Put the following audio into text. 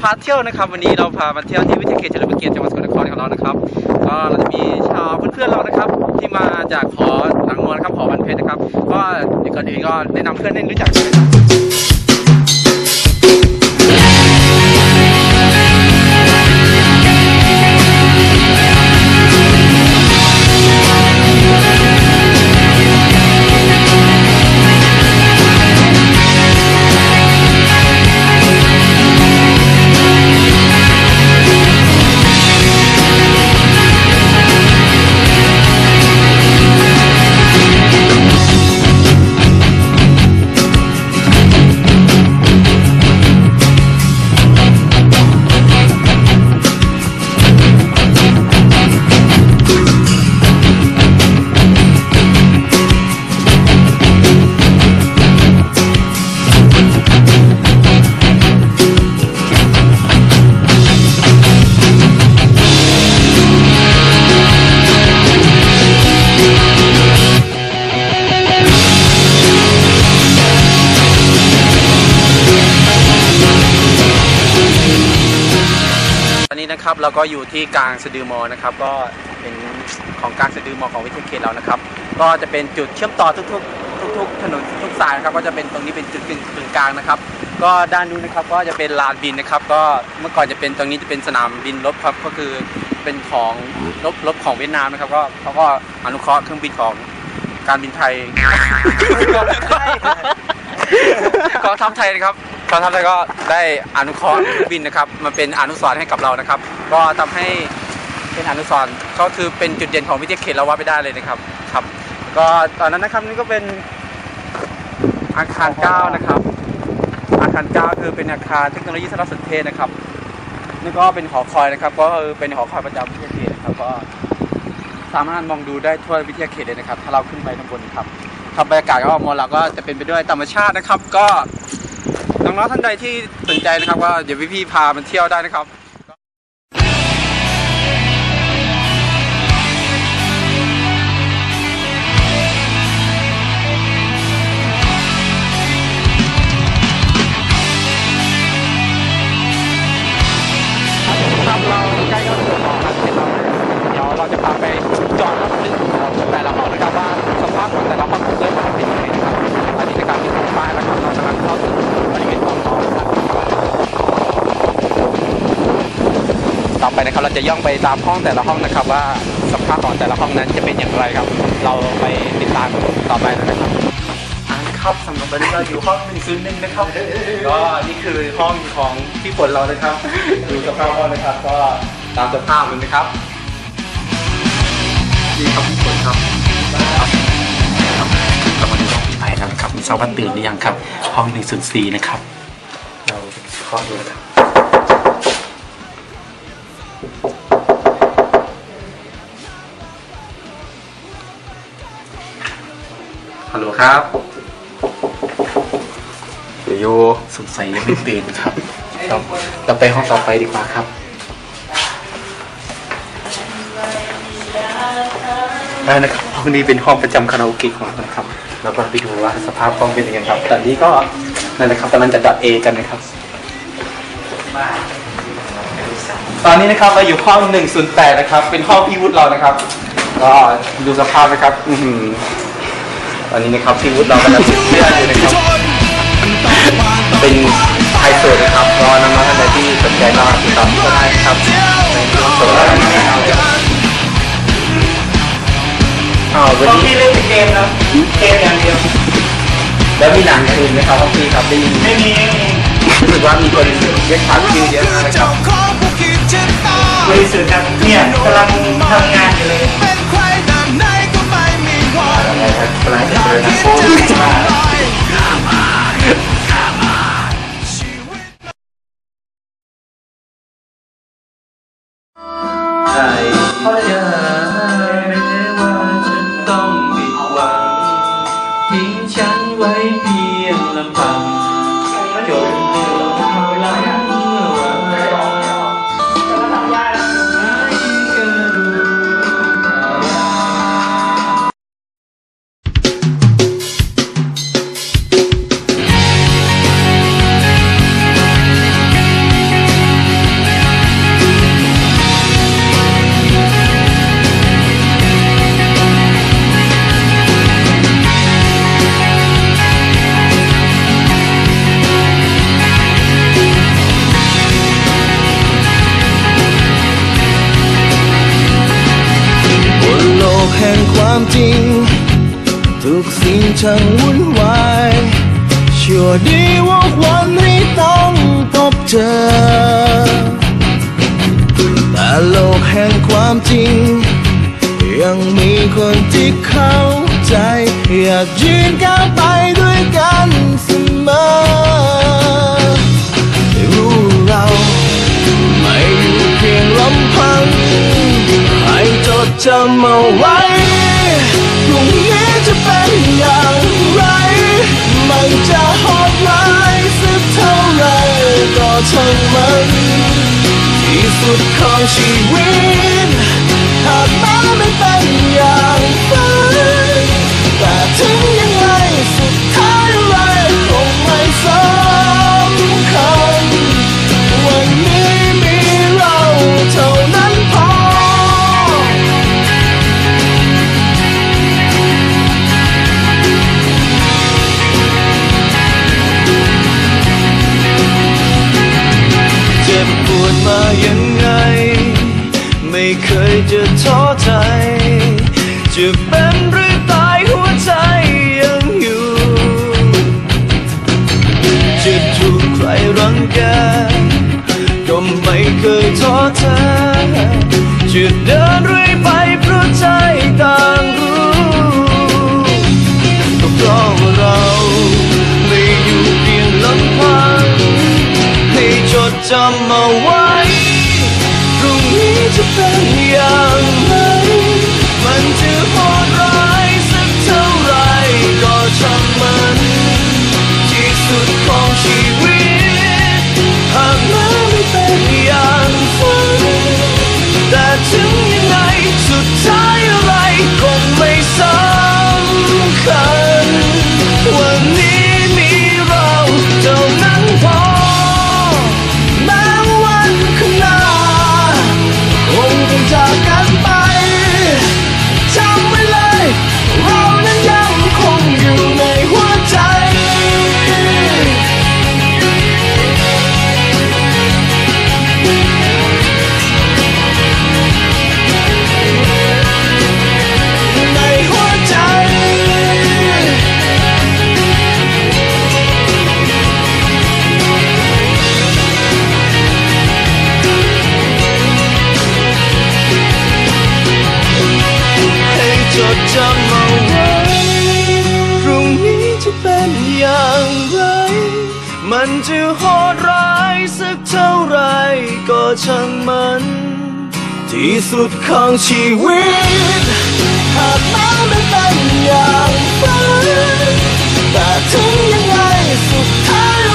พาเที่ยวนะครับ วันนี้เราพามาเที่ยวที่วิทยาเขตเฉลิมพระเกียรติจังหวัดสกลนครของเรานะครับก็เราจะมีชาวเพื่อนๆเรานะครับ ที่มาจากหอหลังมวนะครับหอวันเพชรนะครับ ก็ก่อนอื่นก็แนะนำเพื่อนให้รู้จักกันนะครับ นนี้นะครับเราก็อยู่ที่กลางสะดือมอนะครับ ก็เป็นของกลางสะดือมอของวิทยาเขตเรานะครับ ก็จะเป็นจุดเชื่อมต่อทุกๆ ทุก ๆ ถนนทุกสายนะครับ ก็จะเป็นตรงนี้เป็นจุดกึ่งกึ่งกลางนะครับ ก็ด้านนู้นนะครับก็จะเป็นลานบินนะครับ ก็เมื่อก่อนจะเป็นตรงนี้จะเป็นสนามบินรบครับก็คือเป็นของรบรบของเวียดนามนะครับ ก็เขาก็อนุเคราะห์เครื่องบินของการบินไทย กองทัพไทยนะครับ กองทัพไทยก็ได้อนุเคราะห์เครื่องบินนะครับมาเป็นอนุสรณ์ให้กับเรานะครับ ก็ทำให้เป็นอนุสรณ์ก็คือเป็นจุดเด่นของวิทยาเขตเราว่าไปได้เลยนะครับครับ ก็ตอนนั้นนะครับนี่ก็เป็นอาคาร9นะครับ อาคาร9คือเป็นอาคารเทคโนโลยีสารสนเทศนะครับนี่ก็เป็นหอคอยนะครับ ก็คือเป็นหอคอยประจำวิทยาเขตนะครับก็สามารถมองดูได้ทั่ววิทยาเขตเลยนะครับ ถ้าเราขึ้นไปข้างบนครับครับบรรยากาศก็มอเราก็จะเป็นไปด้วยธรรมชาตินะครับ ก็ องๆท่านใดที่สนใจนะครับ ก็เดี๋ยวพี่ๆพามาเที่ยวได้นะครับ เราจะย่องไปตามห้องแต่ละห้องนะครับ ว่าสภาพของแต่ละห้องนั้นจะเป็นอย่างไรครับ เราไปติดตามต่อไปเลยนะครับอ่าครับสำหรับวันนี้เราอยู่ห้อง101นะครับก็นี่คือห้องของพี่ฝนเรานะครับดูสภาพห้องนะครับ ก็ตามสภาพเลยนะครับนี่ครับพี่ฝนครับเรามาดูห้องพี่ไผ่แล้วนะครับทราบว่าตื่นหรือยังครับ ห้อง104นะครับเราเคาะดูนะครับ ฮัลโหลครับเดี๋ยวโยสงสัยยังไม่ตื่นครับเราเราไปห้องต่อไปดีกว่าครับได้นะครับห้องนี้เป็นห้องประจำคาราโอเกะของเรานะครับ เราก็ไปดูว่าสภาพห้องเป็นยังไงครับ ตอนนี้ก็นั่นแหละครับกำลังจะดัดเอกันนะครับตอนนี้นะครับเราอยู่ห้อง 108 นะครับ เป็นห้องพี่วุฒิเรานะครับ ก็ดูสภาพนะครับ อือหือ ตอนนี้นะครับพี่วุฒิเรากำลังเลือดอยู่นะครับ เป็นไฮโซนะครับรอน้องๆท่านใดที่สนใจมาติดต่อพี่ก็ได้นะครับในช่วงโซนอ้าววันนี้เล่นเกมนะเกมอย่างเดียว แล้วมีหนังคืนไหมครับพี่ครับได้ยินไม่มีรู้สึกว่ามีคนเรียกถามชื่อเยอะมากเลยครับบริสุทธิ์ครับเนี่ยกำลังทำงานอยู่เลย อะไรครับกำลังจ กสิ่งช่างวุ่นวายชั่วดีว่าวันนี้ต้องพบเจอ แต่โลกแห่งความจริง ยังมีคนที่เข้าใจ อยากยืนก้าวไปด้วยกันเสมอรู้เราไม่อยู่เพียงลำพัง ให้จดจำเอาไว้ มันจะโหดร้ายสักเท่าไรก็ช่างมัน ที่สุดของชีวิตหากแม้ไม่เป็นอย่างฝันแต่ถึง กัน ก็ไม่เคยท้อแท้จะเดินเรื่อยไปเพราะใจต่างรู้ก็เพราะว่าเราไม่อยู่เพียงลำพังให้จดจำเอาไว้ มันจะโหดร้ายสักเท่าไรก็ช่างมัน ที่สุดของชีวิต หากแม้ไม่เป็นอย่างฝันแต่ถึงยังไงสุดท้าย